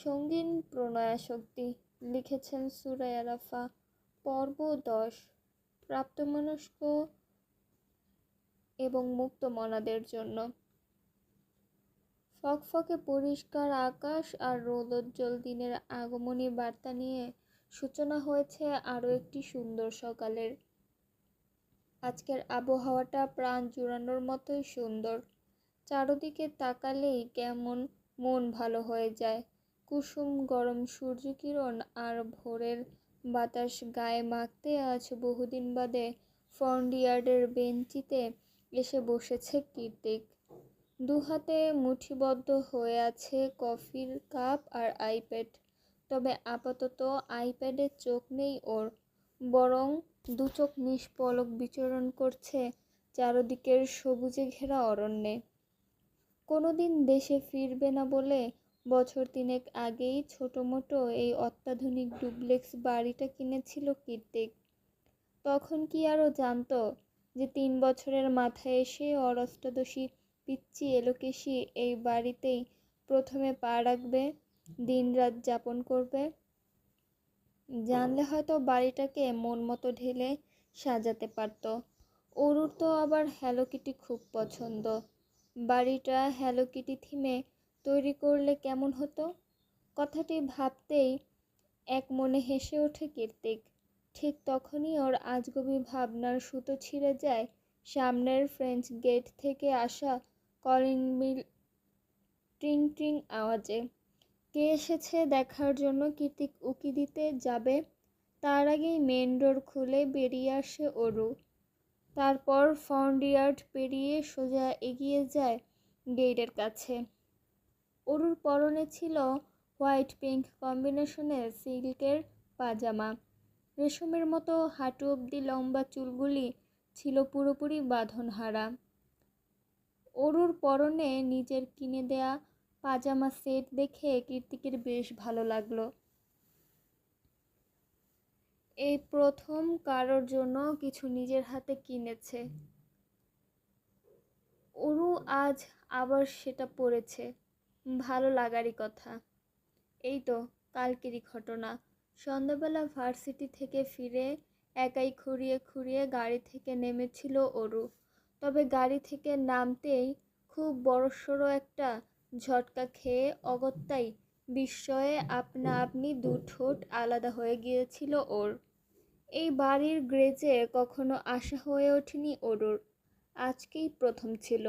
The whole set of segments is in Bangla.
সঙ্গীন প্রণয়াশক্তি লিখেছেন সুরায়া রাফা পর্ব দশ, প্রাপ্তমনস্ক এবং মুক্ত মনাদের জন্য। ফকফকে পরিষ্কার আকাশ আর রোদোজ্জ্বল দিনের আগমনী বার্তা নিয়ে সূচনা হয়েছে আরও একটি সুন্দর সকালের। আজকের আবহাওয়াটা প্রাণ জুড়ানোর মতোই সুন্দর। চারদিকে তাকালেই কেমন মন ভালো হয়ে যায়। কুসুম গরম সূর্যকিরণ আর ভোরের বাতাস গায়ে মাখতে আজ বহুদিন বাদে ফন্ডিয়ার্ডের বেঞ্চিতে এসে বসেছে কীর্তিক। দু হাতে মুঠিবদ্ধ হয়ে আছে কফির কাপ আর আইপ্যাড। তবে আপাতত আইপ্যাডে চোখ নেই ওর, বরং দু চোখ নিষ্পলক বিচরণ করছে চারদিকের সবুজে ঘেরা অরণ্যে। কোনোদিন দেশে ফিরবে না বলে বছর তিনেক আগেই ছোটো মোটো এই অত্যাধুনিক ডুপ্লেক্স বাড়িটা কিনেছিল কীর্তিক। তখন কি আরও জানতো যে তিন বছরের মাথায় এসে ওর অষ্টাদশী পিচ্ছি এলোকেশি এই বাড়িতেই প্রথমে পা রাখবে দিন রাত যাপন করবে? জানলে হয়তো বাড়িটাকে মন মতো ঢেলে সাজাতে পারত। অরুর তো আবার হ্যালো কিটি খুব পছন্দ। বাড়িটা হ্যালো কিটি থিমে তৈরি করলে কেমন হতো? কথাটি ভাবতেই এক মনে হেসে ওঠে কীর্তিক। ঠিক তখনই ওর আজগবি ভাবনার সুতো ছিঁড়ে যায় সামনের ফ্রেঞ্চ গেট থেকে আসা কলিং বিল ট্রিং ট্রিং আওয়াজে। কে এসেছে দেখার জন্য কীর্তিক উকি দিতে যাবে? তার আগেই মেন ডোর খুলে বেরিয়ে আসে অরু। তারপর ফন্ডিয়ার্ড পেরিয়ে সোজা এগিয়ে যায় গেটের কাছে। অরুর পরনে ছিল হোয়াইট পিঙ্ক কম্বিনেশনের সিল্কের পাজামা। রেশমের মতো হাঁটু অবধি লম্বা চুলগুলি ছিল পুরোপুরি বাঁধনহারা। অরুর পরনে নিজের কিনে দেয়া পাজামা সেট দেখে কীর্তিকের বেশ ভালো লাগল। এই প্রথম কারোর জন্য কিছু নিজের হাতে কিনেছে। অরু আজ আবার সেটা পড়েছে ভালো লাগারই কথা। এই তো কালকেরই ঘটনা। সন্ধ্যাবেলা ভার্সিটি থেকে ফিরে একাই খুঁড়িয়ে খুঁড়িয়ে গাড়ি থেকে নেমেছিল অরু। তবে গাড়ি থেকে নামতেই খুব বড়সড় একটা ঝটকা খেয়ে অগত্যাই বিস্ময়ে আপনা আপনি দু ঠোঁট আলাদা হয়ে গিয়েছিল ওর। এই বাড়ির গ্রেজে কখনো আশা হয়ে ওঠেনি ওরুর আজকেই প্রথম ছিল।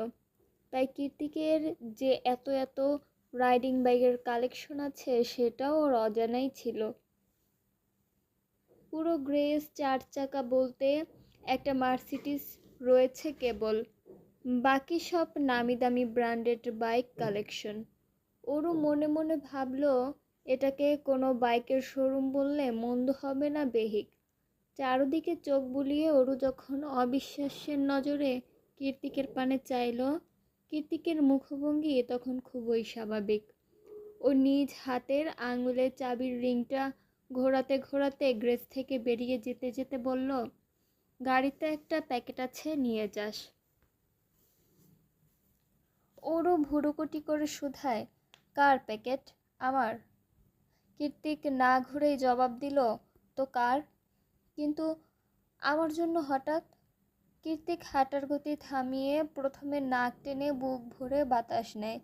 তাই কীর্তিকের যে এত এত রাইডিং বাইকের কালেকশন আছে, সেটাও ওর অজানাই ছিল। পুরো গ্রেস চার চাকা বলতে একটা মার্সিডিস রয়েছে কেবল। বাকি সব নামি দামি ব্র্যান্ডেড বাইক কালেকশন ওরও মনে মনে ভাবলো, এটাকে কোনো বাইকের শোরুম বললে মন্দ হবে না বেহিক। চারদিকে চোখ বুলিয়ে ওরু যখন অবিশ্বাসের নজরে কীর্তিকের পানে চাইল কীর্তিকের মুখভঙ্গি তখন খুবই স্বাভাবিক। ও নিজ হাতের আঙুলের চাবির রিংটা ঘোরাতে ঘোরাতে গ্রেস থেকে বেরিয়ে যেতে যেতে বলল, গাড়িতে একটা প্যাকেট আছে, নিয়ে যাস। ওরও ভুরুকুটি করে শুধায়, কার প্যাকেট? আমার? কীর্তিক না ঘুরেই জবাব দিল, তো কার? কিন্তু আমার জন্য হঠাৎ কীর্তিক হাঁটার গতি থামিয়ে প্রথমে নাক টেনে বুক ভরে বাতাস নেয়।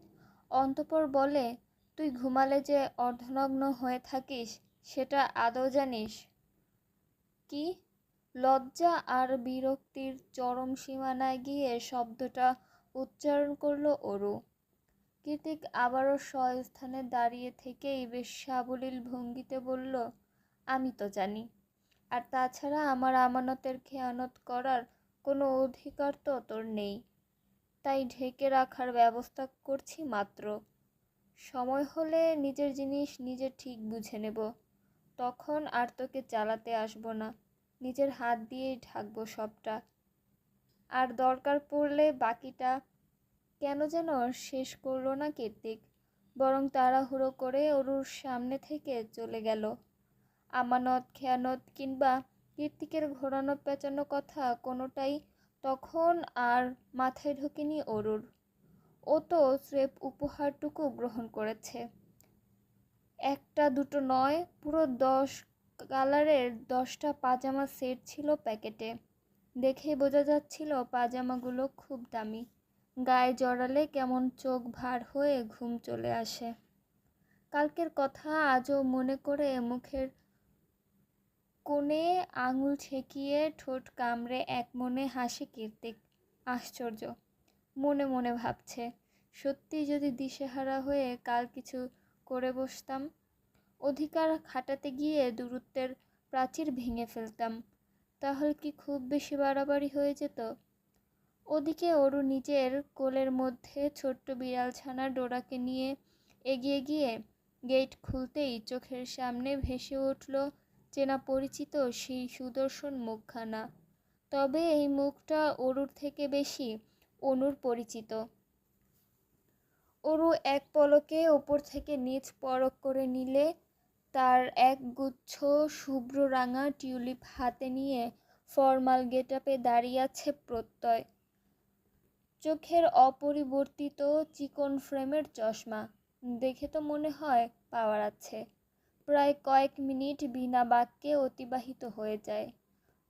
অন্তপর বলে, তুই ঘুমালে যে অর্ধনগ্ন হয়ে থাকিস, সেটা আদৌ জানিস? কি? লজ্জা আর বিরক্তির চরম সীমানায় গিয়ে শব্দটা উচ্চারণ করল অরু। কীর্তিক আবারও স্বস্থানে দাঁড়িয়ে থেকেই বেশ সাবলীল ভঙ্গিতে বলল, আমি তো জানি। আর তাছাড়া আমার আমানতের খেয়ানত করার কোনো অধিকার তো তোর নেই। তাই ঢেকে রাখার ব্যবস্থা করছি মাত্র। সময় হলে নিজের জিনিস নিজে ঠিক বুঝে নেব। তখন আর তোকে চালাতে আসব না। নিজের হাত দিয়েই ঢাকবো সবটা। আর দরকার পড়লে বাকিটা কেন যেন শেষ করল না কীর্তিক, বরং তাড়াহুড়ো করে অরুর সামনে থেকে চলে গেল। আমানত, খেয়ানত কিংবা কীর্তিকের ঘোরানো পেঁচানো কথা কোনোটাই তখন আর মাথায় ঢোকেনি অরুর। ও তো স্রেফ উপহারটুকু গ্রহণ করেছে। একটা দুটো নয়, পুরো দশ কালারের দশটা পাজামা সেট ছিল প্যাকেটে। দেখেই বোঝা যাচ্ছিল পাজামাগুলো খুব দামি। গায়ে জড়ালে কেমন চোখ ভার হয়ে ঘুম চলে আসে। কালকের কথা আজও মনে করে মুখের কোণে আঙুল ছেঁকিয়ে ঠোঁট কামড়ে এক মনে হাসে কীর্তিক। আশ্চর্য। মনে মনে ভাবছে সত্যি যদি দিশেহারা হয়ে কাল কিছু করে বসতাম, অধিকার খাটাতে গিয়ে দূরত্বের প্রাচীর ভেঙে ফেলতাম, তাহলে কি খুব বেশি বাড়াবাড়ি হয়ে যেত? ওদিকে ওরু নিজের কোলের মধ্যে ছোট্ট বিড়াল ছানা ডোরাকে নিয়ে এগিয়ে গিয়ে গেট খুলতেই চোখের সামনে ভেসে উঠল চেনা পরিচিত সেই সুদর্শন মুখখানা। তবে এই মুখটা অরুর থেকে বেশি অনুর পরিচিত। অরু এক পলকে ওপর থেকে নিচ পরক করে নিলে তার এক গুচ্ছ শুভ্র রাঙা টিউলিপ হাতে নিয়ে ফর্মাল গেটাপে দাঁড়িয়ে আছে প্রত্যয়। চোখের অপরিবর্তিত চিকন ফ্রেমের চশমা। দেখে তো মনে হয় পাওয়ার আছে। প্রায় কয়েক মিনিট বিনা বাক্যে অতিবাহিত হয়ে যায়।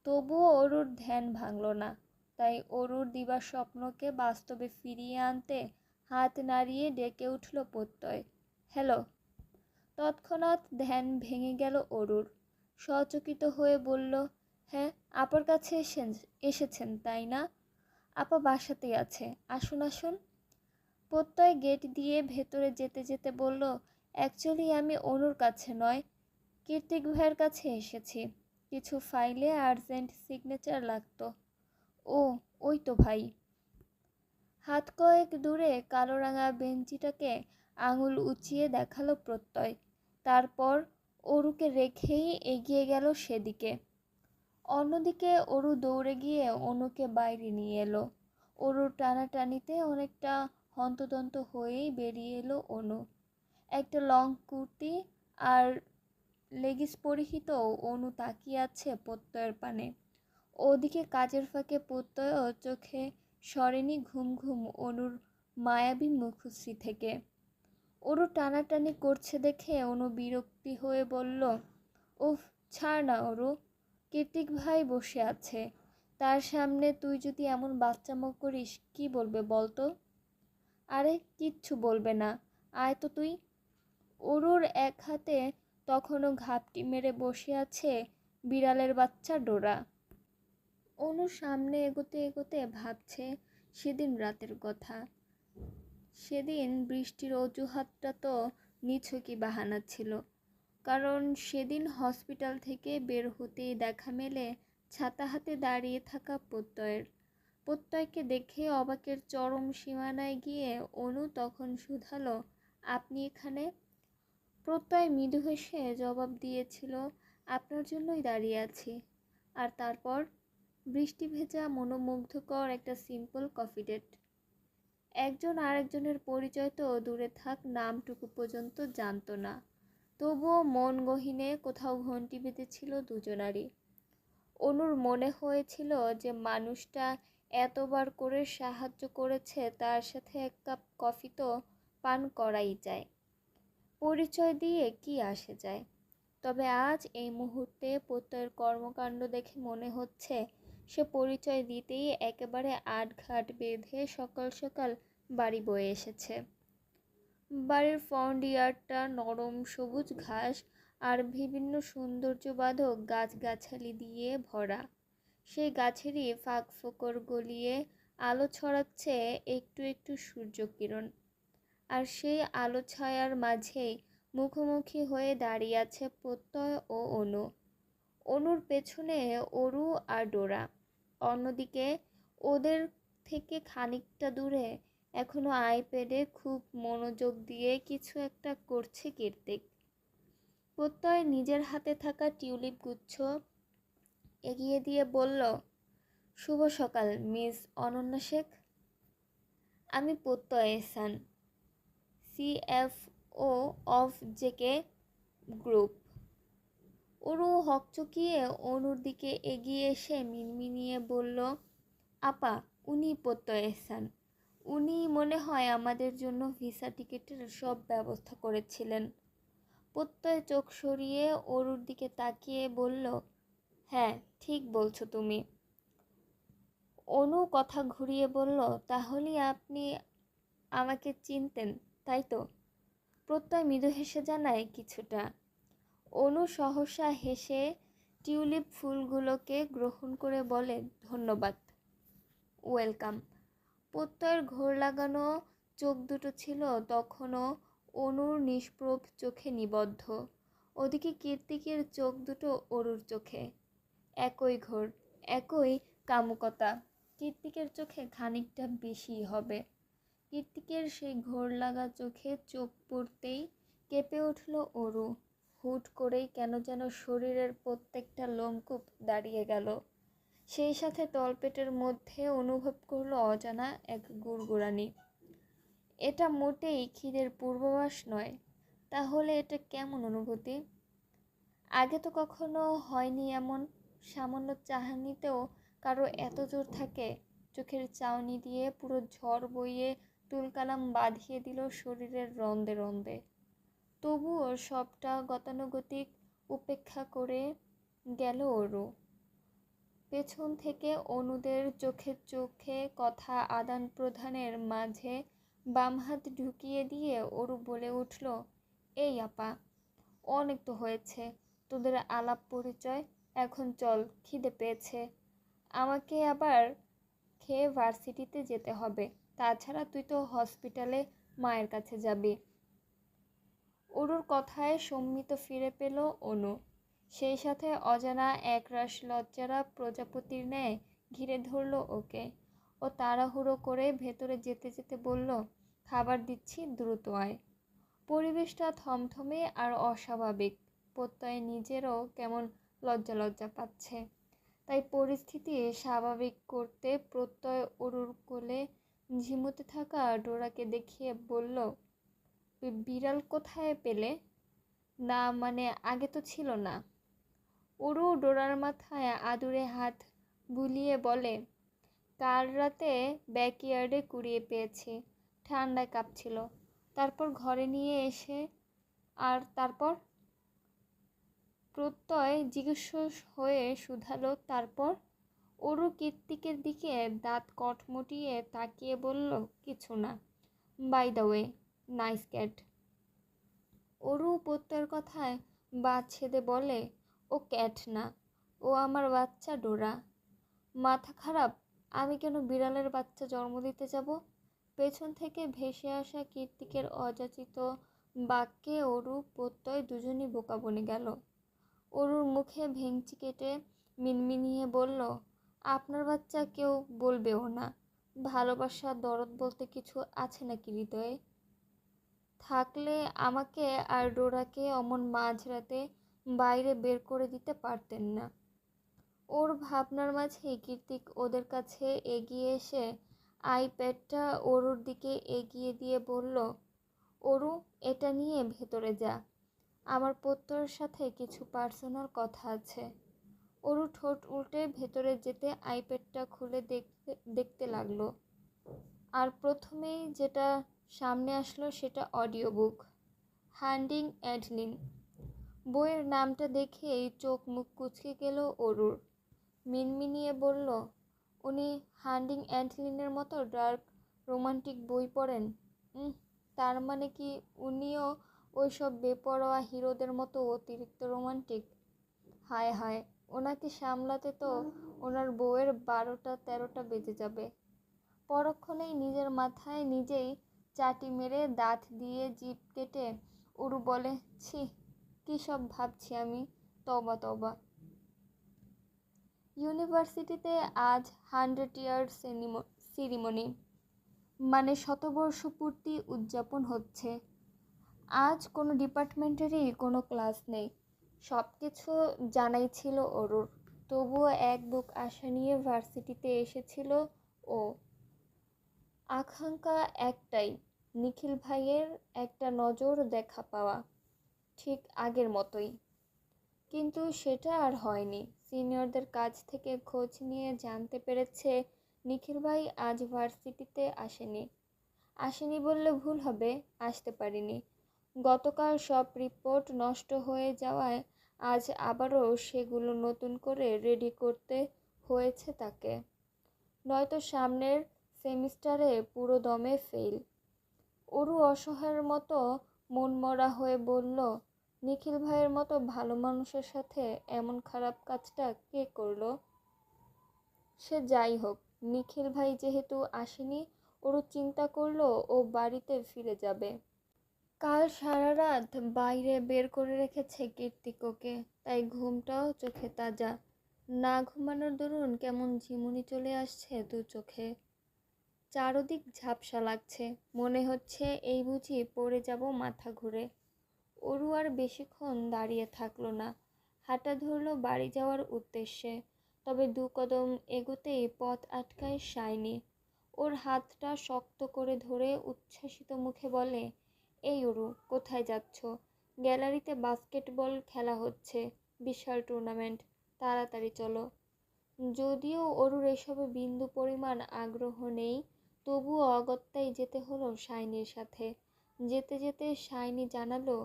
তবুও অরুর ধ্যান ভাঙল না। তাই অরুর দিবা স্বপ্নকে বাস্তবে ফিরিয়ে আনতে হাত নাড়িয়ে ডেকে উঠল প্রত্যয়। হ্যালো। তৎক্ষণাৎ ধ্যান ভেঙে গেল অরুর। সচকিত হয়ে বলল হ্যাঁ আপার কাছে এসেন, এসেছেন, তাই না? আপা বাসাতেই আছে, আসুন আসুন। প্রত্যয় গেট দিয়ে ভেতরে যেতে যেতে বলল অ্যাকচুয়ালি আমি অনুর কাছে নয় কীর্তিক ভাইয়ের কাছে এসেছি। কিছু ফাইলে আর্জেন্ট সিগনেচার লাগতো। ও, ওই তো ভাই। হাত কয়েক দূরে কালো রাঙা বেঞ্চিটাকে আঙুল উঁচিয়ে দেখাল প্রত্যয়। তারপর অরুকে রেখেই এগিয়ে গেল সেদিকে। অন্যদিকে অরু দৌড়ে গিয়ে অনুকে বাইরে নিয়ে এলো। অরুর টানাটানিতে অনেকটা হন্তদন্ত হয়েই বেরিয়ে এলো অনু। একটা লং কুর্তি আর লেগিস পরিহিত অনু তাকিয়ে আছে প্রত্যয়ের পানে। ওদিকে কাজের ফাঁকে প্রত্যয় চোখে সরেনি ঘুম ঘুম অনুর মায়াবী মুখশ্রী থেকে। ওরও টানাটানি করছে দেখে অনু বিরক্তি হয়ে বলল, উফ, ছাড় না ওরু কীর্তিক ভাই বসে আছে। তার সামনে তুই যদি এমন বাচ্চামো করিস, কি বলবে বলতো? আরে, কিচ্ছু বলবে না। আয় তো তুই। অরুর এক হাতে তখনও ঘাপটি মেরে বসে আছে বিড়ালের বাচ্চা ডোরা। অনু সামনে এগোতে এগোতে ভাবছে সেদিন রাতের কথা। সেদিন বৃষ্টির অজুহাতটা তো নিছকই বাহানা ছিল। কারণ সেদিন হসপিটাল থেকে বের হতেই দেখা মেলে ছাতা হাতে দাঁড়িয়ে থাকা প্রত্যয়ের। প্রত্যয়কে দেখে অবাকের চরম সীমানায় গিয়ে অনু তখন শুধালো, আপনি এখানে? প্রত্যয় মৃদু হেসে জবাব দিয়েছিল, আপনার জন্যই দাঁড়িয়ে আছি। আর তারপর, বৃষ্টি ভেজা মনোমুগ্ধকর একটা সিম্পল কফি ডেট একজন আরেকজনের পরিচয় তো দূরে থাক, নামটুকু পর্যন্ত জানতো না। তবুও মন গহিনে কোথাও ঘন্টি বেঁধেছিল দুজনারই। অনুর মনে হয়েছিল যে মানুষটা এতবার করে সাহায্য করেছে, তার সাথে এক কাপ কফি তো পান করাই যায়। পরিচয় দিয়ে কি আসে যায়? তবে আজ এই মুহূর্তে প্রত্যয়ের কর্মকাণ্ড দেখে মনে হচ্ছে, সে পরিচয় দিতেই একেবারে আটঘাট বেঁধে সকাল সকাল বাড়ি বয়ে এসেছে। বাড়ির ফ্রন্ট ইয়ার্ডটা নরম সবুজ ঘাস আর বিভিন্ন সৌন্দর্যবাধক গাছগাছালি দিয়ে ভরা। সেই গাছেরই ফাঁক ফোকর গলিয়ে আলো ছড়াচ্ছে একটু একটু সূর্যকিরণ। আর সেই আলো ছায়ার মাঝেই মুখোমুখি হয়ে দাঁড়িয়ে আছে প্রত্যয় ও অনু। অনুর পেছনে অরু আর ডোরা। অন্যদিকে ওদের থেকে খানিকটা দূরে এখনও আইপ্যাডে খুব মনোযোগ দিয়ে কিছু একটা করছে কীর্তিক। প্রত্যয় নিজের হাতে থাকা টিউলিপ গুচ্ছ এগিয়ে দিয়ে বলল, শুভ সকাল, মিস অনন্যা শেখ। আমি Pratyay Ehsan CFO of JK group Aru হকচকিয়ে অনুর দিকে এগিয়ে এসে মিনমিনিয়ে বলল, আপা, উনি প্রত্যয় এসান উনি মনে হয় আমাদের জন্য ভিসা টিকিটের সব ব্যবস্থা করেছিলেন প্রত্যয় চোখ সরিয়ে অরুর দিকে তাকিয়ে বলল হ্যাঁ ঠিক বলছো তুমি। অনু কথা ঘুরিয়ে বলল তাহলে আপনি আমাকে চিনতেন। তাই তো? প্রত্যয় মৃদু হেসে জানায় কিছুটা। অনু সহসা হেসে টিউলিপ ফুলগুলোকে গ্রহণ করে বলে, ধন্যবাদ। ওয়েলকাম। প্রত্যয়ের ঘোর লাগানো চোখ দুটো ছিল তখনও অনুর নিষ্প্রভ চোখে নিবদ্ধ। ওদিকে কীর্তিকের চোখ দুটো অরুর চোখে। একই ঘোর, একই কামুকতা। কীর্তিকের চোখে খানিকটা বেশি হবে। কীর্তিকের সেই ঘোর লাগা চোখে চোখ পড়তেই কেঁপে উঠল অরু। হুট করেই কেন যেন শরীরের প্রত্যেকটা লোমকূপ দাঁড়িয়ে গেল। সেই সাথে তলপেটের মধ্যে অনুভব করল অজানা এক গুড়গুড়ানি। এটা মোটেই খিদের পূর্বাভাস নয়। তাহলে এটা কেমন অনুভূতি? আগে তো কখনো হয়নি এমন। সামান্য চাহানিতেও কারও এত জোর থাকে, চোখের চাউনি দিয়ে পুরো ঝড় বইয়ে তুলকালাম বাঁধিয়ে দিল শরীরের রন্দে রন্দে। তবুও সবটা গতানুগতিক উপেক্ষা করে গেল ওরও পেছন থেকে অনুদের চোখে চোখে কথা আদান প্রদানের মাঝে বাম হাত ঢুকিয়ে দিয়ে ওরু বলে উঠল, এই আপা, অনেক তো হয়েছে, তোদের আলাপ পরিচয় এখন চল, খিদে পেয়েছে। আমাকে আবার খেয়ে ভার্সিটিতে যেতে হবে। তাছাড়া তুই তো হসপিটালে মায়ের কাছে যাবি। অরুর কথায় সম্মিত ফিরে পেল অনু। সেই সাথে অজানা একরাশ লজ্জারা প্রজাপতির ন্যায় ঘিরে ধরল ওকে। ও তাড়াহুড়ো করে ভেতরে যেতে যেতে বলল, খাবার দিচ্ছি দ্রুত আয়। পরিবেশটা থমথমে আর অস্বাভাবিক। প্রত্যয় নিজেরও কেমন লজ্জা লজ্জা পাচ্ছে। তাই পরিস্থিতি স্বাভাবিক করতে প্রত্যয় অরুর কোলে ঝিমুতে থাকা ডোরাকে দেখিয়ে বলল বিড়াল কোথায় পেলে? না মানে আগে তো ছিল না। অরু ডোরার মাথায় আদুরে হাত বুলিয়ে বলে, কাল রাতে ব্যাকইয়ার্ডে কুড়িয়ে পেয়েছি, ঠান্ডায় কাঁপছিল। তারপর ঘরে নিয়ে এসে, আর তারপর? প্রত্যয় জিজ্ঞেস হয়ে শুধালো, তারপর? অরু কীর্তিকের দিকে দাঁত কটমটিয়ে তাকিয়ে বলল, কিছু না। By the way nice cat Aru প্রত্যয়ের কথায় বাদ ছেদে বলে, ও ক্যাট না। ও আমার বাচ্চা ডোরা। মাথা খারাপ, আমি কেন বিড়ালের বাচ্চা জন্ম দিতে যাব? পেছন থেকে ভেসে আসা কীর্তিকের অযাচিত বাক্যে অরু প্রত্যয় দুজনই বোকা বনে গেল। অরুর মুখে ভেঙচি কেটে মিনমিনিয়ে বলল আপনার বাচ্চা কেউ বলবেও না। ভালোবাসা, দরদ বলতে কিছু আছে নাকি হৃদয়ে? থাকলে আমাকে আর ডোরাকে অমন মাঝরাতে বাইরে বের করে দিতে পারতেন না। ওর ভাবনার মাঝে কীর্তিক ওদের কাছে এগিয়ে এসে আইপ্যাডটা অরুর দিকে এগিয়ে দিয়ে বলল, অরু, এটা নিয়ে ভেতরে যা। আমার প্রত্যয়ের সাথে কিছু পার্সোনাল কথা আছে। অরু ঠোঁট উল্টে ভেতরে যেতে আইপ্যাডটা খুলে দেখতে দেখতে লাগল। আর প্রথমেই যেটা সামনে আসলো সেটা অডিও বুক হ্যান্ডিং অ্যাডলিন বইয়ের নামটা দেখেই চোখ মুখ কুচকে গেল অরুর। মিনমিনিয়ে বলল, উনি হান্ডিং অ্যান্টলিনের মতো ডার্ক রোমান্টিক বই পড়েন? তার মানে কি উনিও ওই সব বেপরোয়া হিরোদের মতো অতিরিক্ত রোমান্টিক হায় হায় ওনাকে সামলাতে তো ওনার বউয়ের বারোটা, তেরোটা বেজে যাবে। পরক্ষণেই নিজের মাথায় নিজেই চাটি মেরে দাঁত দিয়ে জিপ কেটে উরু বলে, ছি, কী সব ভাবছি আমি? তবা তবা ইউনিভার্সিটিতে আজ হান্ড্রেড ইয়ার সিরিমনি মানে শতবর্ষ পূর্তি উদযাপন হচ্ছে। আজ কোনো ডিপার্টমেন্টেরই কোনো ক্লাস নেই। সব কিছু জানাই ছিল ওরুর তবুও এক বুক আশা নিয়ে ভার্সিটিতে এসেছিল ও। আকাঙ্ক্ষা একটাই, নিখিল ভাইয়ের একটা নজর দেখা পাওয়া, ঠিক আগের মতোই। কিন্তু সেটা আর হয়নি। সিনিয়রদের কাছ থেকে খোঁজ নিয়ে জানতে পেরেছে নিখিল ভাই আজ ভার্সিটিতে আসেনি। আসেনি বললে ভুল হবে, আসতে পারিনি। গতকাল সব রিপোর্ট নষ্ট হয়ে যাওয়ায় আজ আবারও সেগুলো নতুন করে রেডি করতে হয়েছে তাকে। নয়তো সামনের সেমিস্টারে পুরো দমে ফেল অরু অসহায়ের মতো মনমরা হয়ে বলল, নিখিল ভাইয়ের মতো ভালো মানুষের সাথে এমন খারাপ কাজটা কে করল? সে যাই হোক, নিখিল ভাই যেহেতু আসেনি ওরও চিন্তা করল ও বাড়িতে ফিরে যাবে। কাল সারা রাত বাইরে বের করে রেখেছে কীর্তিককে, তাই ঘুমটাও চোখে তাজা। না ঘুমানোর দরুন কেমন ঝিমুনি চলে আসছে দু চোখে। চারদিক ঝাপসা লাগছে, মনে হচ্ছে এই বুঝি পড়ে যাব মাথা ঘুরে। অরু আর বেশিক্ষণ দাঁড়িয়ে থাকল না, হাঁটা ধরলো বাড়ি যাওয়ার উদ্দেশ্যে, তবে দু কদম এগোতেই পথ আটকায় শাইনি ওর হাতটা শক্ত করে ধরে উচ্ছ্বাসিত মুখে বলে এই অরু, কোথায় যাচ্ছ? গ্যালারিতে বাস্কেটবল খেলা হচ্ছে, বিশাল টুর্নামেন্ট তাড়াতাড়ি চলো। যদিও অরুর এসবে বিন্দু পরিমাণ আগ্রহ নেই, তবুও অগত্যাই যেতে হলো শাইনির সাথে। যেতে যেতে শাইনি জানালো,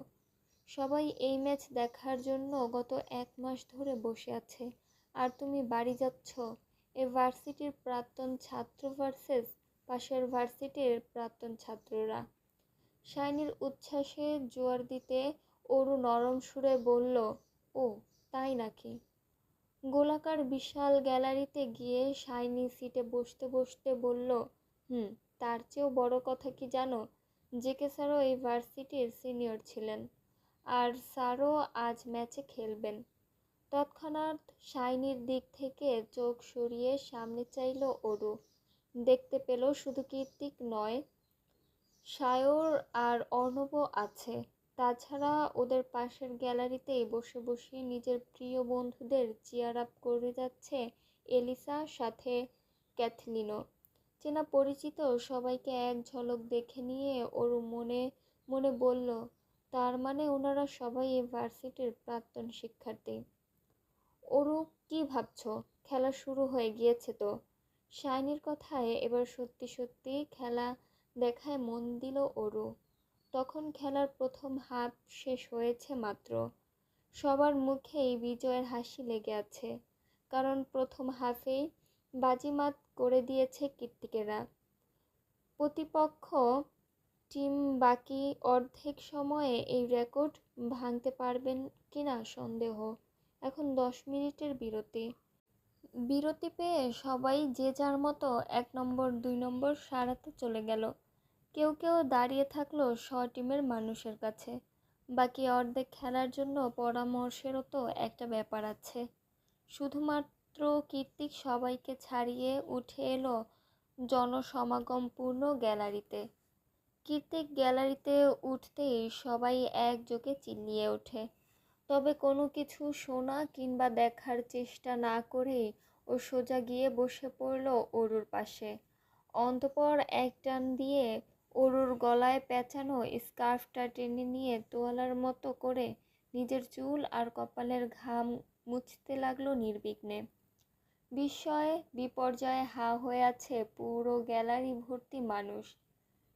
সবাই এই ম্যাচ দেখার জন্য গত এক মাস ধরে বসে আছে, আর তুমি বাড়ি যাচ্ছ। এ ভার্সিটির প্রাক্তন ছাত্র ভার্সেস পাশের ভার্সিটির প্রাক্তন ছাত্ররা। শাইনির উচ্ছ্বাসে জোয়ার দিতে অরু নরম সুরে বলল, ও, তাই নাকি? গোলাকার বিশাল গ্যালারিতে গিয়ে শাইনি সিটে বসতে বসতে বলল, হুম, তার চেয়েও বড় কথা কি জানো? জেকে স্যারও এই ভার্সিটির সিনিয়র ছিলেন আর স্যারও আজ ম্যাচে খেলবেন। তৎক্ষণাৎ শাইনির দিক থেকে চোখ সরিয়ে সামনে চাইল অরু। দেখতে পেল শুধু কীর্তিক নয় সায়র আর অর্ণব আছে। তাছাড়া ওদের পাশের গ্যালারিতেই বসে বসে নিজের প্রিয় বন্ধুদের চেয়ার আপ করে যাচ্ছে এলিসা, সাথে ক্যাথলিনও। চেনা পরিচিত সবাইকে এক ঝলক দেখে নিয়ে ওর মনে মনে বলল, তার মানে ওনারা সবাই এই ভার্সিটির প্রাক্তন শিক্ষার্থী। ওরু, কি ভাবছ? খেলা শুরু হয়ে গিয়েছে তো? শাইনির কথায় এবার সত্যি সত্যি খেলা দেখায় মন দিল ওরু তখন খেলার প্রথম হাফ শেষ হয়েছে মাত্র। সবার মুখেই বিজয়ের হাসি লেগে আছে, কারণ প্রথম হাফেই বাজিমাত করে দিয়েছে কীর্তিকেরা। প্রতিপক্ষ টিম বাকি অর্ধেক সময়ে এই রেকর্ড ভাঙতে পারবেন কিনা সন্দেহ। এখন দশ মিনিটের বিরতি। বিরতি পেয়ে সবাই যে যার মতো এক নম্বর, দুই নম্বর সারাতে চলে গেল। কেউ কেউ দাঁড়িয়ে থাকল স টিমের মানুষের কাছে। বাকি অর্ধেক খেলার জন্য পরামর্শেরও তো একটা ব্যাপার আছে। শুধুমাত্র কীর্তিক সবাইকে ছাড়িয়ে উঠে এলো জনসমাগমপূর্ণ গ্যালারিতে। কীর্তিক গ্যালারিতে উঠতেই সবাই একযোগে চিল্লিয়ে ওঠে। তবে কোনো কিছু শোনা কিংবা দেখার চেষ্টা না করেই ও সোজা গিয়ে বসে পড়ল অরুর পাশে। অন্তপর এক টান দিয়ে অরুর গলায় পেঁচানো স্কার্ফটা টেনে নিয়ে তোয়ালার মতো করে নিজের চুল আর কপালের ঘাম মুছতে লাগল নির্বিঘ্নে। বিস্ময়ে বিপর্যয়ে হা হয়ে আছে পুরো গ্যালারি ভর্তি মানুষ।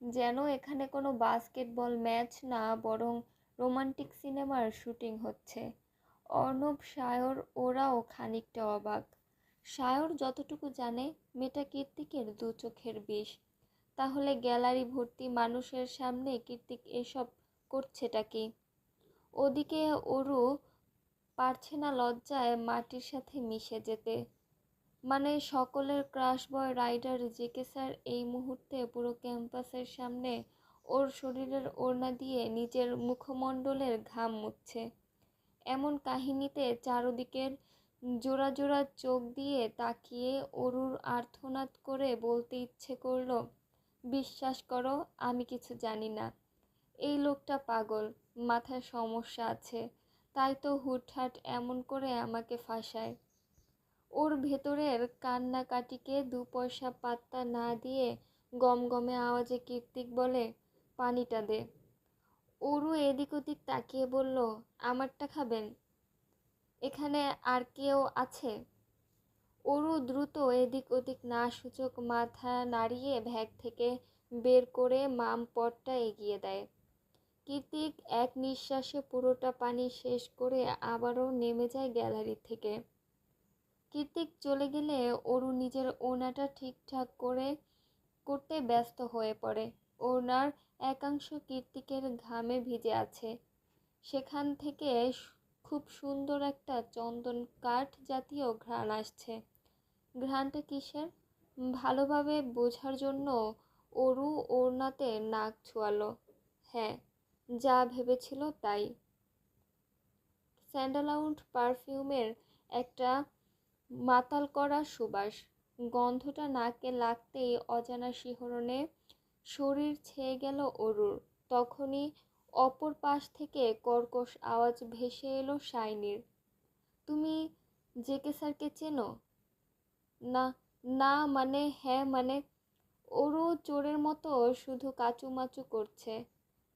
যেন এখানে কোনো বাস্কেটবল ম্যাচ না, বরং রোমান্টিক সিনেমার শুটিং হচ্ছে। অর্ণব সায়র ওরাও খানিকটা অবাক। সায়র যতটুকু জানে মেটা কীর্তিকের দু চোখের বিষ। তাহলে গ্যালারি ভর্তি মানুষের সামনে কীর্তিক এসব করছেটা কি? ওদিকে ওরু পারছে না লজ্জায় মাটির সাথে মিশে যেতে। মানে সকলের crush boy rider JK sir এই মুহূর্তে পুরো ক্যাম্পাসের সামনে ওর শরীরের ওড়না দিয়ে নিজের মুখমণ্ডলের ঘাম মুছছে। এমন কাহিনীতে চারদিকের জোড়া জোড়া চোখ দিয়ে তাকিয়ে অরুর আর্থনাদ করে বলতে ইচ্ছে করল বিশ্বাস করো, আমি কিছু জানি না। এই লোকটা পাগল, মাথায় সমস্যা আছে, তাই তো হুটহাট এমন করে আমাকে ফাঁসায়। ওর ভেতরের কান্নাকাটিকে দু পয়সা পাত্তা না দিয়ে গমগমে আওয়াজে কীর্তিক বলে, পানিটা দে। ওরু এদিক ওদিক তাকিয়ে বলল, আমারটা খাবেন? এখানে আর কেউ আছে? অরু দ্রুত এদিক ওদিক না সূচক মাথা নাড়িয়ে ভ্যাগ থেকে বের করে মাম পটটা এগিয়ে দেয়। কৃতিক এক নিঃশ্বাসে পুরোটা পানি শেষ করে আবারও নেমে যায় গ্যালারি থেকে। কৃতিক চলে গেলে অরু নিজের ওনাটা ঠিকঠাক করে করতে ব্যস্ত হয়ে পড়ে। ওনার একাংশ কীর্তিকের ঘামে ভিজে আছে। সেখান থেকে খুব সুন্দর একটা চন্দন কাঠ জাতীয় ঘ্রাণ আসছে। ঘ্রাণটা কিসের? ভালোভাবে বোঝার জন্য অরু ওড়নাতে নাক ছোয়ালো। হ্যাঁ যা ভেবেছিল তাই। স্যান্ডালাউন্ড পারফিউমের একটা মাতাল করা সুবাস। গন্ধটা নাকে লাগতেই অজানা শিহরণে শরীর ছেয়ে গেল অরুর। তখনই অপর পাশ থেকে কর্কশ আওয়াজ ভেসে এলো শাইনির। তুমি জেকে স্যারকে চেনো? না না মানে হ্যাঁ মানে। ওরও চোরের মতো শুধু কাচুমাচু করছে।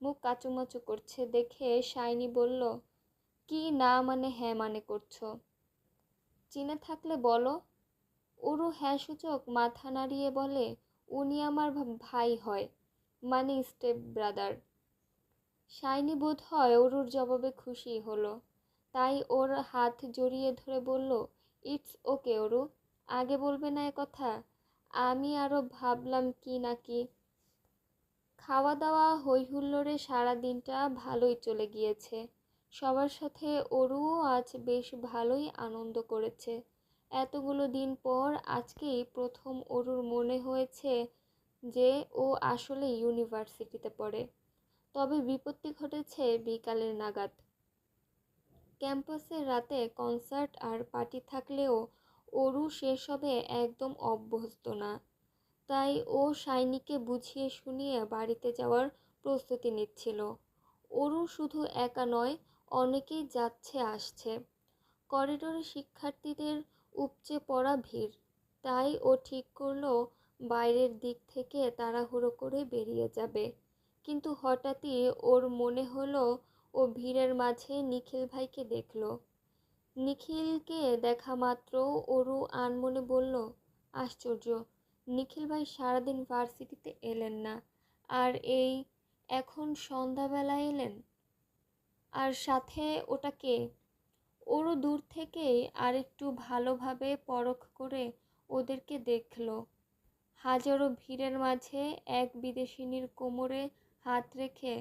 মুখ কাচুমাচু করছে দেখে শাইনি বলল, কি না মানে হ্যাঁ মানে করছ? চিনে থাকলে বলো। ওরু হ্যাঁ সূচক মাথা নাড়িয়ে বলে, উনি আমার ভাই হয় মানে স্টেপ ব্রাদার। শাইনি বোধ হয় অরুর জবাবে খুশি হলো। তাই ওর হাত জড়িয়ে ধরে বলল, ইটস ওকে অরু আগে বলবে না এ কথা? আমি আরও ভাবলাম কি না কি। খাওয়া দাওয়া হইহুল্লোড়ে সারা দিনটা ভালোই চলে গিয়েছে। সবার সাথে অরুও আজ বেশ ভালোই আনন্দ করেছে। এতগুলো দিন পর আজকেই প্রথম অরুর মনে হয়েছে যে ও আসলে ইউনিভার্সিটিতে পড়ে। তবে বিপত্তি ঘটেছে বিকালের নাগাদ। ক্যাম্পাসে রাতে কনসার্ট আর পার্টি থাকলেও অরু সেসবে একদম অভ্যস্ত না। তাই ও শাইনিকে বুঝিয়ে শুনিয়ে বাড়িতে যাওয়ার প্রস্তুতি নিচ্ছিল। অরু শুধু একা নয়, অনেকেই যাচ্ছে, আসছে। করিডোরে শিক্ষার্থীদের উপচে পড়া ভিড়। তাই ও ঠিক করল, বাইরের দিক থেকে তাড়াহুড়ো করে বেরিয়ে যাবে। কিন্তু হঠাৎই ওর মনে হলো, ও ভিড়ের মাঝে নিখিল ভাইকে দেখল। নিখিলকে দেখা মাত্র অরু আনমনে বলল, আশ্চর্য, নিখিল ভাই সারাদিন ভার্সিটিতে এলেন না। আর এই এখন সন্ধ্যাবেলা এলেন? আর সাথে ওটাকে ওরও দূর থেকেই আরেকটু ভালোভাবে পরখ করে ওদেরকে দেখল। হাজারো ভিড়ের মাঝে এক বিদেশিনীর কোমরে হাত রেখে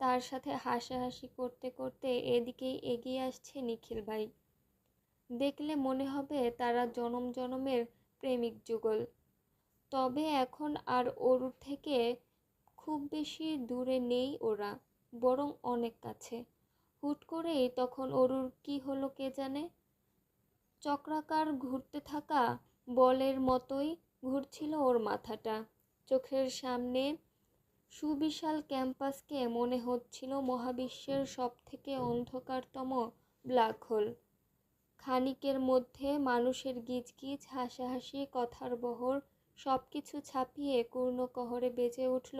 তার সাথে হাসাহাসি করতে করতে এদিকেই এগিয়ে আসছে নিখিল ভাই। দেখলে মনে হবে তারা জনম জনমের প্রেমিক যুগল। তবে এখন আর ওর থেকে খুব বেশি দূরে নেই ওরা, বরং অনেক কাছে। হুট করেই তখন অরুর কি হলো কে জানে? চক্রাকার ঘুরতে থাকা বলের মতোই ঘুরছিল ওর মাথাটা। চোখের সামনে সুবিশাল ক্যাম্পাসকে মনে হচ্ছিল মহাবিশ্বের সবথেকে অন্ধকারতম ব্ল্যাক হোল। খানিকের মধ্যে মানুষের গিজগিজ, হাসাহাসি, কথার বহর সব কিছু ছাপিয়ে কর্ণকহরে বেজে উঠল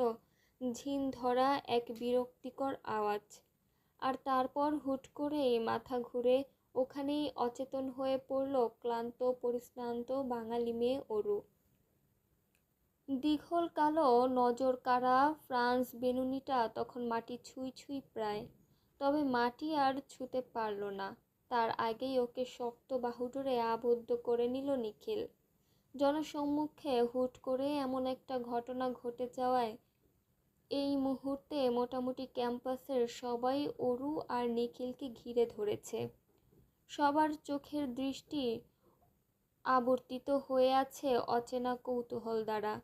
ঝিন ধরা এক বিরক্তিকর আওয়াজ। আর তারপর হুট করেই মাথা ঘুরে ওখানেই অচেতন হয়ে পড়ল ক্লান্ত, পরিশ্রান্ত বাঙালি মেয়ে অরু। দীঘল কালো নজর কারা ফ্রান্স বেনুনিটা তখন মাটি ছুঁই ছুঁই প্রায়, তবে মাটি আর ছুঁতে পারল না। তার আগেই ওকে শক্ত বাহুডোরে আবদ্ধ করে নিল নিখিল। জনসম্মুখে হুট করে এমন একটা ঘটনা ঘটে যাওয়ায় এই মুহূর্তে মোটামুটি ক্যাম্পাসের সবাই অরু আর নিখিলকে ঘিরে ধরেছে। সবার চোখের দৃষ্টি আবর্তিত হয়ে আছে অচেনা কৌতূহল দ্বারা।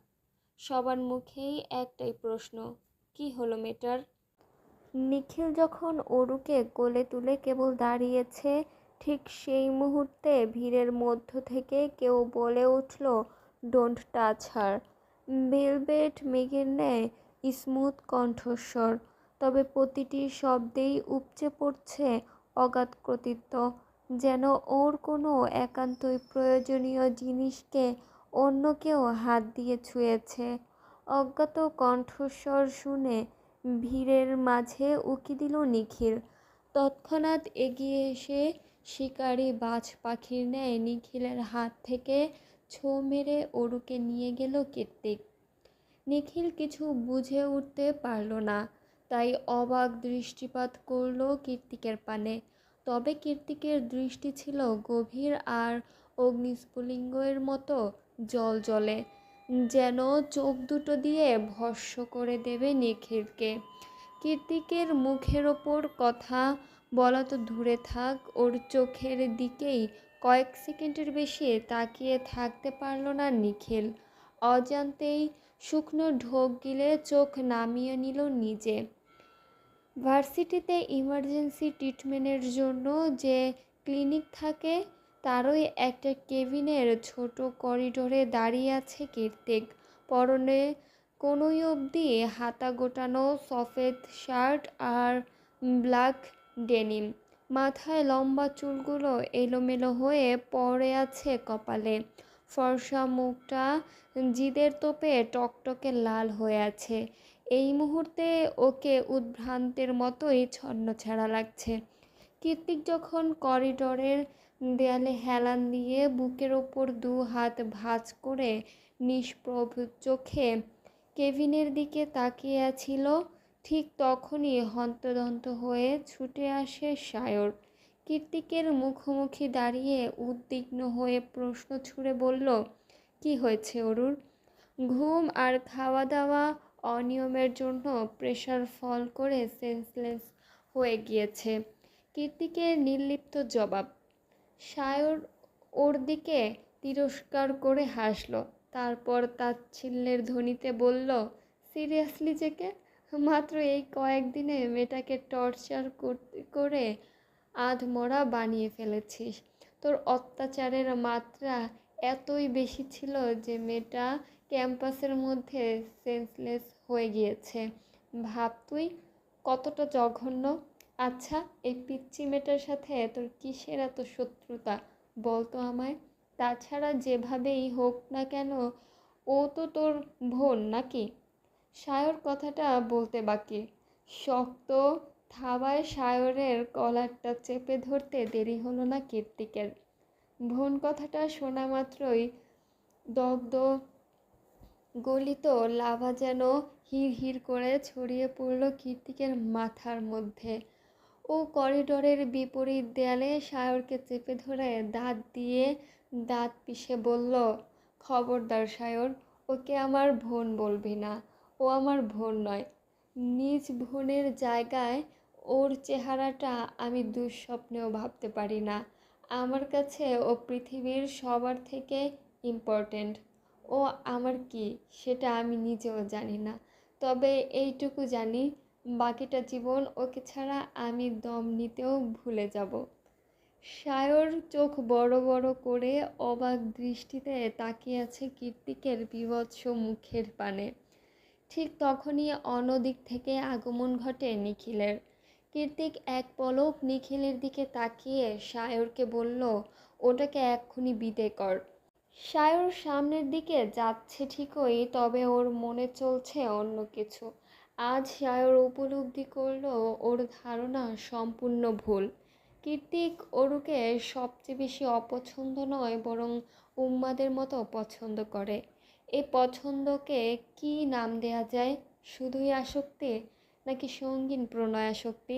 সবার মুখেই একটাই প্রশ্ন, কি হলো মেটার নিখিল যখন অরুকে কোলে তুলে কেবল দাঁড়িয়েছে, ঠিক সেই মুহূর্তে ভিড়ের মধ্য থেকে কেউ বলে উঠল ডোন্ট টাচ হার বেলবেট মেঘের ন্যায় স্মুথ কণ্ঠস্বর, তবে প্রতিটি শব্দেই উপচে পড়ছে অগাধ কৃতিত্ব, যেন ওর কোনো একান্তই প্রয়োজনীয় জিনিসকে অন্য কেউ হাত দিয়ে ছুঁয়েছে। অজ্ঞাত কণ্ঠস্বর শুনে ভিড়ের মাঝে উকি দিল নিখিল। তৎক্ষণাৎ এগিয়ে এসে শিকারি বাজ পাখির ন্যায় নিখিলের হাত থেকে ছো মেরে অরুকে নিয়ে গেল কীর্তিক। নিখিল কিছু বুঝে উঠতে পারল না, তাই অবাক দৃষ্টিপাত করল কীর্তিকের পানে। তবে কীর্তিকের দৃষ্টি ছিল গভীর আর অগ্নিস্ফুলিঙ্গের মতো জল জলে যেন চোখ দুটো দিয়ে ভস্য করে দেবে নিখিলকে কীর্তিকের মুখের ওপর কথা বলা তো দূরে থাক, ওর চোখের দিকেই কয়েক সেকেন্ডের বেশি তাকিয়ে থাকতে পারল না নিখিল। অজান্তেই শুকনো ঢোক গিলে চোখ নামিয়ে নিল নিজে। ভার্সিটিতে ইমার্জেন্সি ট্রিটমেন্টের জন্য যে ক্লিনিক থাকে তারই একটা কেবিনের ছোট করিডোরে দাঁড়িয়ে আছে কীর্তিক। পরনে কোনোই অবধি হাতা গোটানো সফেদ শার্ট আর ব্ল্যাক ডেনিম। মাথায় লম্বা চুলগুলো এলোমেলো হয়ে পড়ে আছে কপালে। ফর্সা মুখটা জিদের তোপে টকটকে লাল হয়ে আছে। এই মুহূর্তে ওকে উদ্ভ্রান্তের মতোই ছন্নছাড়া লাগছে। কীর্তিক যখন করিডোরের দেয়ালে হেলান দিয়ে বুকের ওপর দু হাত ভাঁজ করে নিষ্প্রভ চোখে কেভিনের দিকে তাকিয়ে ছিল ঠিক তখনই হন্তদন্ত হয়ে ছুটে আসে সায়র। কীর্তিকের মুখোমুখি দাঁড়িয়ে উদ্বিগ্ন হয়ে প্রশ্ন ছুড়ে বলল, কি হয়েছে অরুর? ঘুম আর খাওয়া দাওয়া অনিয়মের জন্য প্রেশার ফল করে সেন্সলেস হয়ে গিয়েছে। কীর্তিকের নির্লিপ্ত জবাব সায়র ওর দিকে তিরস্কার করে হাসলো। তারপর তার তাচ্ছিল্যের ধ্বনিতে বলল, সিরিয়াসলি জেকে মাত্র এই কয়েকদিনে মেয়েটাকে টর্চার করে আধমরা বানিয়ে ফেলেছিস। তোর অত্যাচারের মাত্রা এতই বেশি ছিল যে মেয়েটা ক্যাম্পাসের মধ্যে সেন্সলেস হয়ে গিয়েছে। ভাব তুই কতটা জঘন্য? আচ্ছা এই পিচ্চি মেয়েটার সাথে তোর কিসের এত শত্রুতা? বলতো আমায়। তাছাড়া যেভাবেই হোক না কেন, ও তো তোর বোন নাকি? সায়র কথাটা বলতে বাকি। শক্ত থাবায় সায়রের কলারটা চেপে ধরতে দেরি হলো না কীর্তিকের। বোন কথাটা শোনা মাত্রই দগ্ধ গলিত লাভা যেন হির হির করে ছড়িয়ে পড়ল কীর্তিকের মাথার মধ্যে। ও করিডোরের বিপরীত দেয়ালে সায়রকে চেপে ধরে দাঁত দিয়ে দাঁত পিষে বলল, খবরদার সায়র, ওকে আমার বোন বলবি না, ও আমার বোন নয়। নিজ বোনের জায়গায় ওর চেহারাটা আমি দুঃস্বপ্নেও ভাবতে পারি না। আমার কাছে ও পৃথিবীর সবার থেকে ইম্পর্টেন্ট। ও আমার কি, সেটা আমি নিজেও জানি না। তবে এইটুকু জানি বাকিটা জীবন ওকে ছাড়া আমি দম নিতেও ভুলে যাব। সায়র চোখ বড় বড় করে অবাক দৃষ্টিতে তাকিয়ে আছে কীর্তিকের বিভৎস মুখের পানে। ঠিক তখনই অনদিক থেকে আগমন ঘটে নিখিলের। কীর্তিক এক পলক নিখিলের দিকে তাকিয়ে সায়রকে বলল, ওটাকে এক্ষুনি বিদে কর। সায়র সামনের দিকে যাচ্ছে ঠিকই, তবে ওর মনে চলছে অন্য কিছু। আজ সায়র উপলব্ধি করল ওর ধারণা সম্পূর্ণ ভুল। কীর্তিক ওরুকে সবচেয়ে বেশি অপছন্দ নয়, বরং উম্মাদের মতো পছন্দ করে। এ পছন্দকে কি নাম দেয়া যায়? শুধুই আসক্তি নাকি সঙ্গীন প্রণয় আসক্তি